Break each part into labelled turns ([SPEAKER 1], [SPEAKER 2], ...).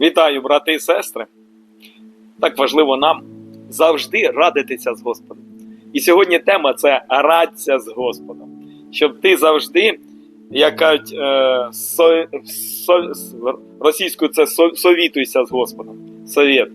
[SPEAKER 1] Вітаю, брати і сестри. Так важливо нам завжди радитися з Господом. І сьогодні тема це радься з Господом. Щоб ти завжди, як кажуть, е, со, со, російською це со, совітуйся з Господом. Совєт.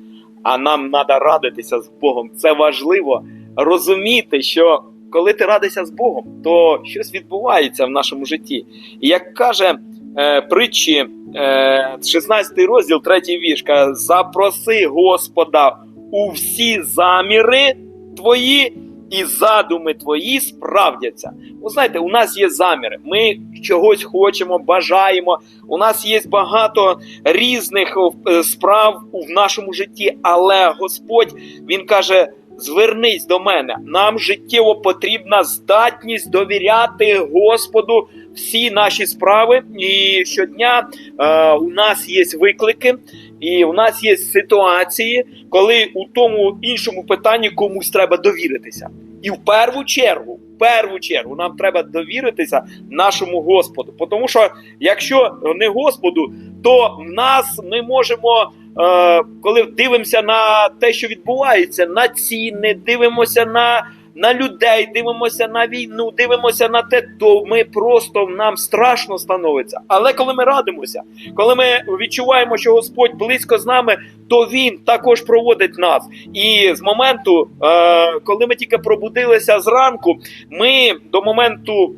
[SPEAKER 1] А нам треба радитися з Богом. Це важливо розуміти, що коли ти радишся з Богом, то щось відбувається в нашому житті. І як каже е, притчі, е, 16 розділ, 3 вірш, каже, запроси Господа у всі заміри твої, і задуми твої справдяться. Ви знаєте, у нас є заміри. Ми чогось хочемо, бажаємо. У нас є багато різних е, справ в нашому житті, але Господь Він каже. Звернись до мене. Нам життєво потрібна здатність довіряти Господу всі наші справи. І щодня е, у нас є виклики, і у нас є ситуації, коли у тому іншому питанні комусь треба довіритися. І в першу чергу, в першу чергу, нам треба довіритися нашому Господу. Тому що якщо не Господу, то в нас ми можемо. Е, коли дивимося на те, що відбувається, на ціни, дивимося на на людей, дивимося на війну, дивимося на те, то ми просто нам страшно становиться. Але коли ми радимося, коли ми відчуваємо, що Господь близько з нами, то Він також проводить нас. І з моменту, е, коли ми тільки пробудилися зранку, ми до моменту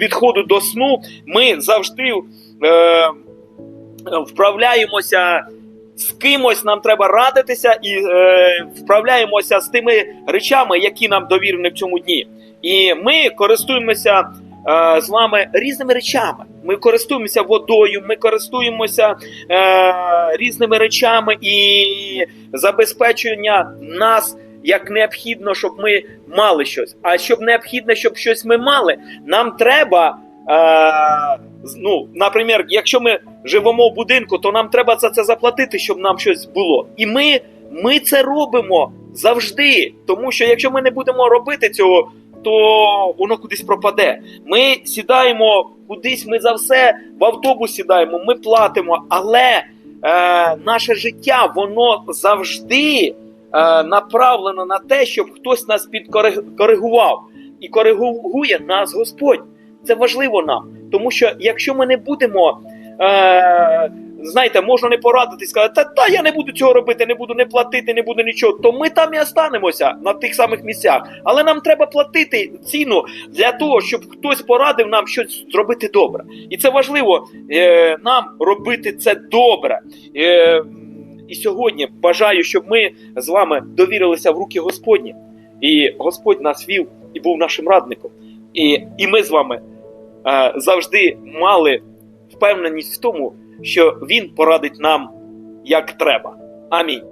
[SPEAKER 1] відходу до сну, ми завжди е, вправляємося з кимось нам треба радитися і е, вправляємося з тими речами, які нам довірені в цьому дні. І ми користуємося е, з вами різними речами. Ми користуємося водою, ми користуємося е, різними речами і забезпечення нас. Як необхідно, щоб ми мали щось. А щоб необхідно, щоб щось ми мали, нам треба Е, ну, наприклад, якщо ми живемо в будинку, то нам треба за це заплатити, щоб нам щось було. І ми, ми це робимо завжди. Тому що якщо ми не будемо робити цього, то воно кудись пропаде. Ми сідаємо кудись, ми за все в автобус сідаємо, ми платимо, але е, наше життя воно завжди е, направлено на те, щоб хтось нас підкоригував. І коригує нас Господь. Це важливо нам, тому що якщо ми не будемо, е, знаєте, можна не порадити, сказати, та та я не буду цього робити, не буду не платити, не буду нічого, то ми там і останемося на тих самих місцях. Але нам треба платити ціну для того, щоб хтось порадив нам щось зробити добре. І це важливо е, нам робити це добре. Е, і сьогодні бажаю, щоб ми з вами довірилися в руки Господні, і Господь нас вів і був нашим радником. І, І ми з вами. Е, завжди мали впевненість в тому, що він порадить нам як треба. Амінь.